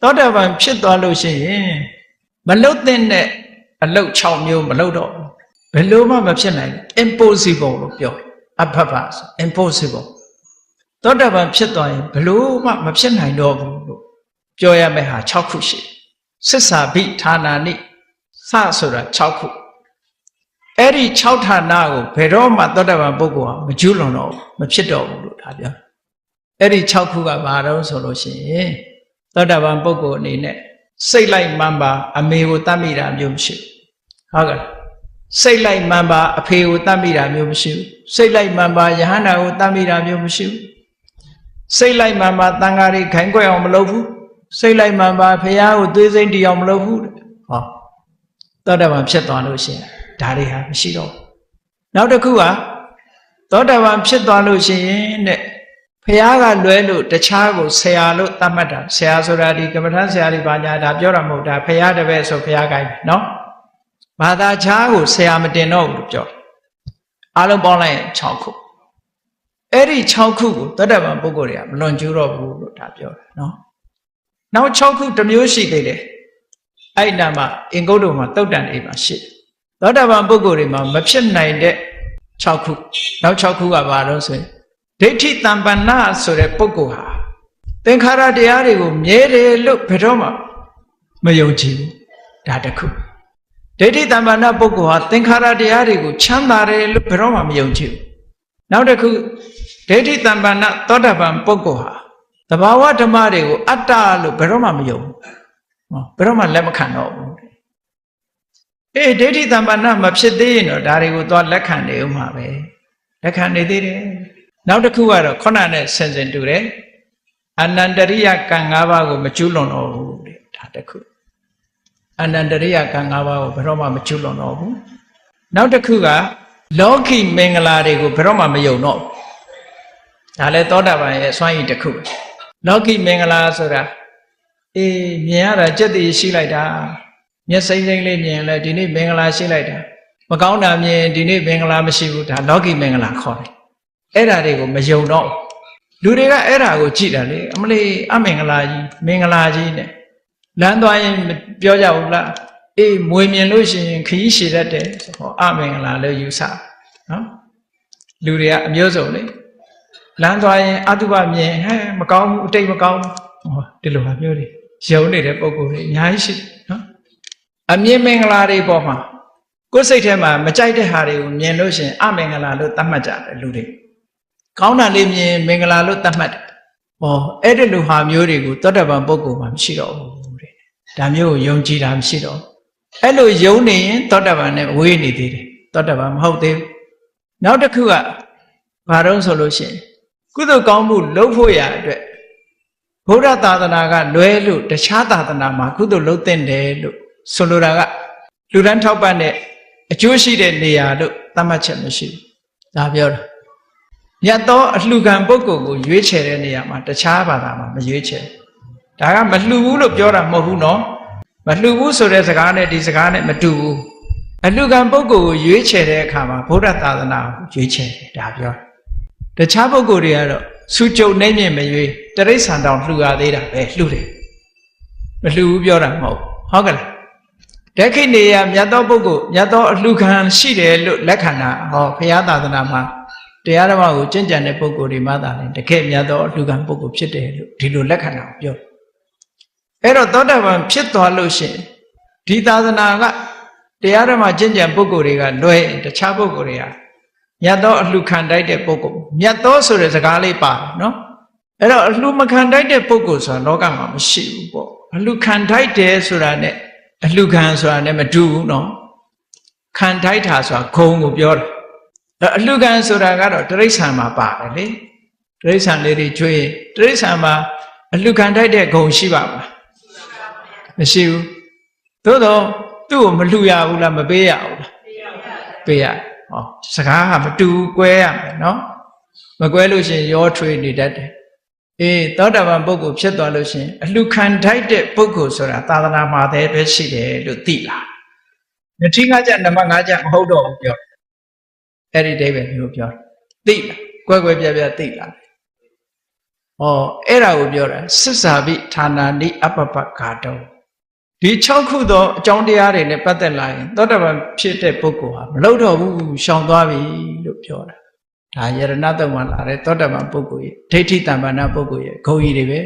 သောတာပန်ဖြစ်သွားလို့ရှိရင်မလုတ်တဲ့အလုတ်6မျိုးမလုတ်တော့ဘူးဘယ်လိုမှမဖြစ်နိုင်ဘူး impossible လို့ပြောတယ်အဖဖဆို impossible သောတာပန်ဖြစ်သွားရင်ဘယ်လိုမှမဖြစ်နိုင်တော့ဘူးလို့ပြောရမယ့်ဟာ6ခုရှိတယ်စစ္ဆာဘိဌာနာနိစဆိုတာ6ခုအဲ့ဒီ6ဌာနကိုဘယ်တော့မှသောတာပန်ပုဂ္ဂိုလ်ဟာမကျွလွန်တော့ဘူးမဖြစ်တော့ဘူးလို့ဒါပြောအဲ့ဒီ6ခုကဘာတော့ဆိုလို့ရှိရင် သောတာပန်ပုဂ္ဂိုလ်အနေနဲ့စိတ်လိုက်မှန်ပါအမေကိုတတ်မိတာမျိုးမရှိဘူးဟုတ်ကဲ့စိတ်လိုက်မှန်ပါအဖေကိုတတ်မိတာမျိုးမရှိဘူးစိတ်လိုက်မှန်ပါယဟန္တာကိုတတ်မိတာမျိုးမရှိဘူးစိတ်လိုက်မှန်ပါတန်ဃာတွေခိုင်းကွက်အောင်မလုပ်ဘူးစိတ်လိုက်မှန်ပါဖះကိုသွေးစိမ့်တီအောင်မလုပ်ဘူးတဲ့ဟောသောတာပန်ဖြစ်သွားလို့ရှိရင်ဒါတွေဟာမရှိတော့ဘူးနောက်တစ်ခုကသောတာပန်ဖြစ်သွားလို့ရှိရင်တဲ့ ရာကလွဲလို့တခြားကိုဆရာလို့သတ်မှတ်တာဆရာဆိုတာဒီကမ္မထဆရာတွေဘာညာဒါပြောတာမဟုတ်တာဖရာတပည့်ဆိုဖရာကိုင်းနော်ဘာသာခြားကိုဆရာမတင်တော့ဘူးလို့ပြောအားလုံးပေါင်းလိုက်ရင်6ခုအဲ့ဒီ6ခုကိုတတ္တဗံပုဂ္ဂိုလ်တွေကမလွန်ကျူးတော့ဘူးလို့ဒါပြောတာနော်နောက်6ခုတစ်မျိုးရှိသေးတယ်အဲ့နာမှာအင်္ဂုတ္တမှာတုတ်တန်အိမ်မှာရှိတယ်တတ္တဗံပုဂ္ဂိုလ်တွေမှာမဖြစ်နိုင်တဲ့6ခုနောက်6ခုကဘာလို့ဆိုရင် ဒိဋ္ဌိတံပန္နဆိုတဲ့ပုဂ္ဂိုလ်ဟာသင်္ခါရတရားတွေကိုမြဲတယ်လို့ဘယ်တော့မှမယုံကြည်ဘူးဒါတစ်ခုဒိဋ္ဌိတံပန္နပုဂ္ဂိုလ်ဟာသင်္ခါရတရားတွေကိုချမ်းသာတယ်လို့ဘယ်တော့မှမယုံကြည်ဘူးနောက်တစ်ခုဒိဋ္ဌိတံပန္နသောတာပန်ပုဂ္ဂိုလ်ဟာတဘာဝဓမ္မတွေကိုအတ္တလို့ဘယ်တော့မှမယုံဘူးဟောဘယ်တော့မှလက်မခံတော့ဘူးအေးဒိဋ္ဌိတံပန္နမဖြစ်သေးရင်တော့ဒါတွေကိုသွားလက်ခံနေဦးမှာပဲလက်ခံနေသေးတယ် နောက်တစ်ခုကတော့ခုနနဲ့ဆင်စင်တူတယ်အနန္တရိယကံ၅ပါးကိုမကျွလွန်တော့ဘူးတဲ့ဒါတစ်ခုအနန္တရိယကံ၅ပါးကိုဘယ်တော့မှမကျွလွန်တော့ဘူးနောက်တစ်ခုကလောကီမင်္ဂလာတွေကိုဘယ်တော့မှမယုံတော့ဘူးဒါလည်းသောတာပန်ရဲ့စွမ်းရည်တစ်ခုလောကီမင်္ဂလာဆိုတာအေးမြင်ရတာကြက်တည်ရှိလိုက်တာမျက်စိမ့်စိမ့်လေးမြင်လဲဒီနေ့မင်္ဂလာရှိလိုက်တာမကောင်းတာမြင်ဒီနေ့မင်္ဂလာမရှိဘူးဒါလောကီမင်္ဂလာခေါ်တယ် အဲ့ဓာတွေကိုမယုံတော့လူတွေကအဲ့ဓာကိုကြည့်တာလေအမလေးအမင်္ဂလာကြီးမင်္ဂလာကြီးနဲ့လမ်းသွားရင်ပြောကြဘူးလားအေးမွေမြင်လို့ရှိရင်ခရီးရှည်တတ်တယ်ဆိုတော့အမင်္ဂလာလို့ယူဆနော်လူတွေကအမျိုးစုံလေလမ်းသွားရင်အတုပမြင်ဟဲ့မကောင်းဘူးအတိတ်မကောင်းဘူးဟောဒီလိုဟာမျိုးတွေယုံနေတဲ့ပုံကိုယ်တွေအများကြီးရှိတယ်နော်အမြင်မင်္ဂလာတွေပေါ်မှာကိုယ်စိတ်ထဲမှာမကြိုက်တဲ့ဟာတွေကိုမြင်လို့ရှိရင်အမင်္ဂလာလို့သတ်မှတ်ကြတယ်လူတွေ ကောင်းတာလေးမြင်မင်္ဂလာလို့သတ်မှတ်တယ်ဟောအဲ့ဒီလိုဟာမျိုးတွေကိုသောတပန်ပုဂ္ဂိုလ်မှာမရှိတော့ဘူးတဲ့ဒါမျိုးကိုယုံကြည်တာမရှိတော့ဘူးအဲ့လိုယုံနေရင်သောတပန်နဲ့ဝေးနေသေးတယ်သောတပန်မဟုတ်သေးဘူးနောက်တစ်ခုကဘာတော့ဆိုလို့ရှိရင်ကုသိုလ်ကောင်းမှုလုပ်ဖို့ရအတွက်ဘုရားသာသနာကလွဲလို့တခြားသာသနာမှာကုသိုလ်လုပ်တဲ့တယ်လို့ဆိုလိုတာကလူတန်းထောက်ပံ့တဲ့အကျိုးရှိတဲ့နေရာလို့သတ်မှတ်ချက်မရှိဘူးဒါပြောတာ မြတ်သောအလှခံပုဂ္ဂိုလ်ကိုရွေးချယ်တဲ့နေရာမှာတခြားဘာသာမှာမရွေးချယ်ဒါကမလှူဘူးလို့ပြောတာမဟုတ်ဘူးနော်မလှူဘူးဆိုတဲ့စကားနဲ့ဒီစကားနဲ့မတူဘူးအလှခံပုဂ္ဂိုလ်ကိုရွေးချယ်တဲ့အခါမှာဗုဒ္ဓသာသနာကိုရွေးချယ်တယ်ဒါပြောတခြားပုဂ္ဂိုလ်တွေကတော့စုကြုံနေမြင်မရွေးတရိษံတောင်လှူရသေးတာပဲလှူတယ်မလှူဘူးပြောတာမဟုတ်ဟုတ်ကဲ့လားတခိနေယမြတ်သောပုဂ္ဂိုလ်မြတ်သောအလှခံရှိတယ်လို့လက်ခံတာဟောဘုရားသာသနာမှာ တရားဓမ္မကိုကျင့်ကြံတဲ့ပုဂ္ဂိုလ်တွေမှသာလေတကယ်မြတ်သောအလှခံပုဂ္ဂိုလ်ဖြစ်တယ်လို့ဒီလိုလက်ခံတာကိုပြောအဲ့တော့သောတာပန်ဖြစ်သွားလို့ရှိရင်ဒီသာသနာကတရားဓမ္မကျင့်ကြံပုဂ္ဂိုလ်တွေကလွယ်တခြားပုဂ္ဂိုလ်တွေကမြတ်သောအလှခံတိုက်တဲ့ပုဂ္ဂိုလ်မြတ်သောဆိုတဲ့စကားလေးပါတယ်နော်အဲ့တော့အလှမခံတိုက်တဲ့ပုဂ္ဂိုလ်ဆိုတာလောကမှာမရှိဘူးပေါ့အလှခံတိုက်တယ်ဆိုတာ ਨੇ အလှခံဆိုတာ ਨੇ မတူဘူးနော်ခံတိုက်တာဆိုတာဂုံကိုပြောတာ အလှခံဆိုတာကတော့တရိษံမှာပါတယ်လေတရိษံလေးတွေကျွေးတရိษံမှာအလှခံတိုက်တဲ့ဂုံရှိပါမလားမရှိဘူးသို့တော့သူ့ကိုမလှူရဘူးလားမပေးရဘူးလားပေးရဟောစကားကမတူကွဲရမယ်နော်မကွဲလို့ရှိရင်ရောထွေးနေတတ်တယ်အေးသောတာပန်ပုဂ္ဂိုလ်ဖြစ်သွားလို့ရှိရင်အလှခံထိုက်တဲ့ပုဂ္ဂိုလ်ဆိုတာသာသနာမှာတည်းပဲရှိတယ်လို့သိလာညတိငါကြနံပါတ်5ကြမဟုတ်တော့ဘူးပြော အဲ့ဒီအိဗယ်မျိုးပြောသိလာကွဲကွဲပြားပြားသိလာဩအဲ့ဒါကိုပြောတာစစ္စာပိဌာနာနိအပပဂါတောဒီ6ခုသောအကြောင်းတရားတွေနဲ့ပတ်သက်လာရင်သောတပန်ဖြစ်တဲ့ပုဂ္ဂိုလ်ဟာမလုပ်တော့ဘူးရှောင်သွားပြီလို့ပြောတာဒါယရဏတုံမှာလာတဲ့သောတပန်ပုဂ္ဂိုလ်ရဲ့ဒိဋ္ဌိတမ္ပန္နပုဂ္ဂိုလ်ရဲ့ဂုံကြီးတွေပဲ